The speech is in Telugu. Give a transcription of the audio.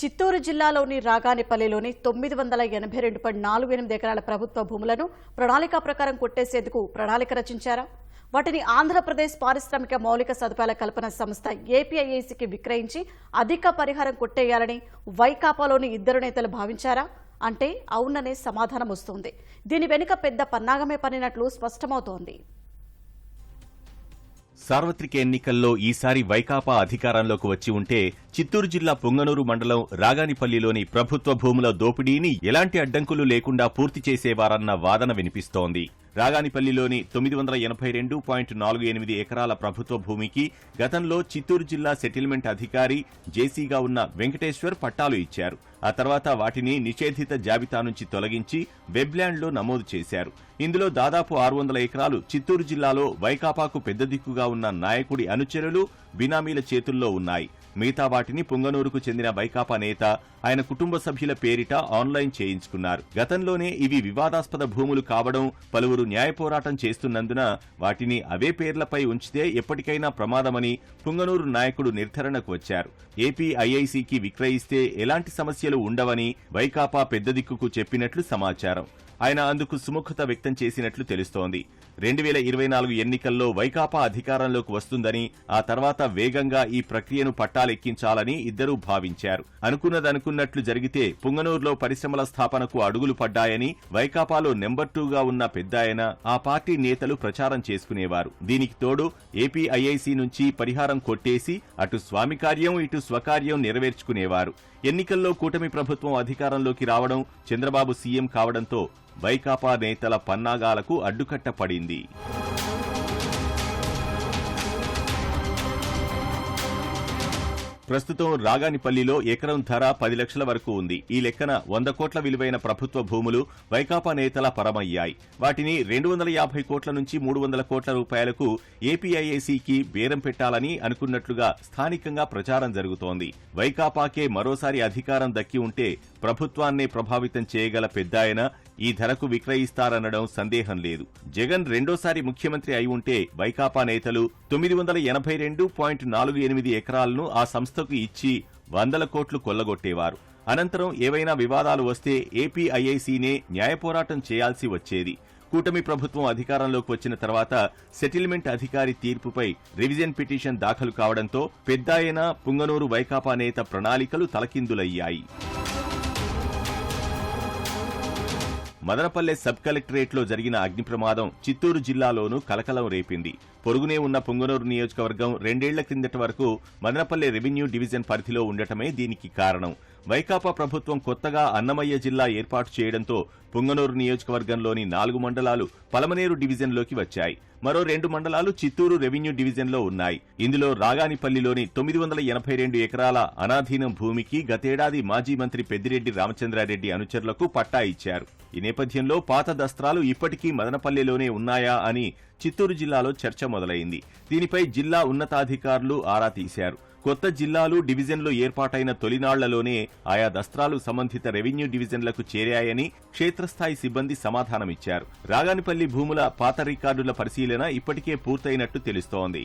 చిత్తూరు జిల్లాలోని రాగానిపల్లిలోని తొమ్మిది వందల ఎనభై రెండు పాయింట్ నాలుగు ఎనిమిది ఎకరాల ప్రభుత్వ భూములను ప్రణాళిక ప్రకారం కొట్టేసేందుకు ప్రణాళిక రచించారా. వాటిని ఆంధ్రప్రదేశ్ పారిశ్రామిక మౌలిక సదుపాయాల కల్పన సంస్థ ఏపీఐఏసీకి విక్రయించి అధిక పరిహారం కొట్టేయాలని వైకాపాలోని ఇద్దరు నేతలు భావించారా? అంటే అవుననే సమాధానం వస్తోంది. దీని వెనుక పెద్ద పన్నాగమే పనినట్లు స్పష్టమవుతోంది. సార్వత్రిక ఎన్నికల్లో ఈసారి వైకాపా అధికారంలోకి వచ్చి ఉంటే చిత్తూరు జిల్లా పొంగనూరు మండలం రాగానిపల్లిలోని ప్రభుత్వ భూముల దోపిడీని ఎలాంటి అడ్డంకులు లేకుండా పూర్తి చేసేవారన్న వాదన వినిపిస్తోంది. రాగానిపల్లిలోని తొమ్మిది వందల ఎనభై రెండు పాయింట్ నాలుగు ఎనిమిది ఎకరాల ప్రభుత్వ భూమికి గతంలో చిత్తూరు జిల్లా సెటిల్మెంట్ అధికారి జేసీగా ఉన్న వెంకటేశ్వర్ పట్టాలు ఇచ్చారు. ఆ తర్వాత వాటిని నిషేధిత జాబితా నుంచి తొలగించి వెబ్ల్యాండ్లో నమోదు చేశారు. ఇందులో దాదాపు ఆరు వందల ఎకరాలు చిత్తూరు జిల్లాలో వైకాపాకు పెద్ద దిక్కుగా ఉన్న నాయకుడి అనుచరులు బినామీల చేతుల్లో ఉన్నాయి. మిగతా వాటిని పుంగనూరుకు చెందిన వైకాపా నేత ఆయన కుటుంబ సభ్యుల పేరిట ఆన్లైన్ చేయించుకున్నారు. గతంలోనే ఇవి వివాదాస్పద భూములు కావడం పలువురు న్యాయ పోరాటం చేస్తున్నందున వాటిని అవే పేర్లపై ఉంచితే ఎప్పటికైనా ప్రమాదమని పుంగనూరు నాయకుడు నిర్ధారణకు వచ్చారు. ఏపీ ఐఐసికి విక్రయిస్తే ఎలాంటి సమస్యలు ఉండవని వైకాపా పెద్ద దిక్కుకు చెప్పినట్లు సమాచారం. ఆయన అందుకు సుముఖత వ్యక్తం చేసినట్లు తెలుస్తోంది. రెండు వేల ఇరవై నాలుగు ఎన్నికల్లో వైకాపా అధికారంలోకి వస్తుందని ఆ తర్వాత వేగంగా ఈ ప్రక్రియను పట్టాలెక్కించాలని ఇద్దరూ భావించారు. అనుకున్నదనుకున్నట్లు జరిగితే పుంగనూరులో పరిశ్రమల స్థాపనకు అడుగులు పడ్డాయని వైకాపాలో నెంబర్ టూగా ఉన్న పెద్దాయన ఆ పార్టీ నేతలు ప్రచారం చేసుకునేవారు. దీనికి తోడు ఏపీ ఐఐసి నుంచి పరిహారం కొట్టేసి అటు స్వామి కార్యం ఇటు స్వకార్యం నెరవేర్చుకునేవారు. ఎన్నికల్లో కూటమి ప్రభుత్వం అధికారంలోకి రావడం చంద్రబాబు సీఎం కావడంతో వైకాపా నేతల పన్నాగాలకు అడ్డుకట్ట ప్రస్తుతం రాగానిపల్లిలో ఎకరం ధర పది లక్షల వరకు ఉంది. ఈ లెక్కన వంద కోట్ల విలువైన ప్రభుత్వ భూములు వైకాపా నేతల పరమయ్యాయి. వాటిని రెండు వందల యాభై కోట్ల నుంచి మూడు వందల కోట్ల రూపాయలకు ఏపీఐఏసీకి బేరం పెట్టాలని అనుకున్నట్లుగా స్థానికంగా ప్రచారం జరుగుతోంది. వైకాపాకే మరోసారి అధికారం దక్కి ఉంటే ప్రభుత్వాన్నే ప్రభావితం చేయగల పెద్దాయన ఈ ధరకు విక్రయిస్తారనడం సందేహం లేదు. జగన్ రెండోసారి ముఖ్యమంత్రి అయి ఉంటే వైకాపా నేతలు తొమ్మిది వందల ఎనభై రెండు పాయింట్ నాలుగు ఎనిమిది ఎకరాలను ఆ సంస్థ సంస్థకు ఇచ్చి వందల కోట్లు కొల్లగొట్టేవారు. అనంతరం ఏవైనా వివాదాలు వస్తే ఏపీఐఐసీనే న్యాయ పోరాటం చేయాల్సి వచ్చేది. కూటమి ప్రభుత్వం అధికారంలోకి వచ్చిన తర్వాత సెటిల్మెంట్ అధికారి తీర్పుపై రివిజన్ పిటిషన్ దాఖలు కావడంతో పెద్దాయన పుంగనూరు వైకాపా నేత ప్రణాళికలు తలకిందులయ్యాయి. మదనపల్లె సబ్ కలెక్టరేట్లో జరిగిన అగ్ని ప్రమాదం చిత్తూరు జిల్లాలోనూ కలకలం రేపింది. పొరుగునే ఉన్న పొంగనూరు నియోజకవర్గం రెండేళ్ళ కిందటి వరకు మదనపల్లె రెవెన్యూ డివిజన్ పరిధిలో ఉండటమే దీనికి కారణం. వైకాపా ప్రభుత్వం కొత్తగా అన్నమయ్య జిల్లా ఏర్పాటు చేయడంతో పుంగనూరు నియోజకవర్గంలోని నాలుగు మండలాలు పలమనేరు డివిజన్లోకి వచ్చాయి. మరో రెండు మండలాలు చిత్తూరు రెవెన్యూ డివిజన్లో ఉన్నాయి. ఇందులో రాగానిపల్లిలోని తొమ్మిది వందల ఎనభై రెండు ఎకరాల అనాధీనం భూమికి గతేడాది మాజీ మంత్రి పెద్దిరెడ్డి రామచంద్రారెడ్డి అనుచరులకు పట్టా ఇచ్చారు. ఈ నేపథ్యంలో పాత దస్త్రాలు ఇప్పటికీ మదనపల్లెలోనే ఉన్నాయా అని చిత్తూరు జిల్లాలో చర్చ మొదలైంది. దీనిపై జిల్లా ఉన్నతాధికారులు ఆరా తీశారు. కొత్త జిల్లాలు డివిజన్లు ఏర్పాటైన తొలినాళ్ళలోనే ఆయా దస్త్రాలు సంబంధిత రెవెన్యూ డివిజన్లకు చేరాయని క్షేత్రస్థాయి సిబ్బంది సమాధానమిచ్చారు. రాగానిపల్లి భూముల పాత రికార్డుల పరిశీలన ఇప్పటికే పూర్తయినట్టు తెలుస్తోంది.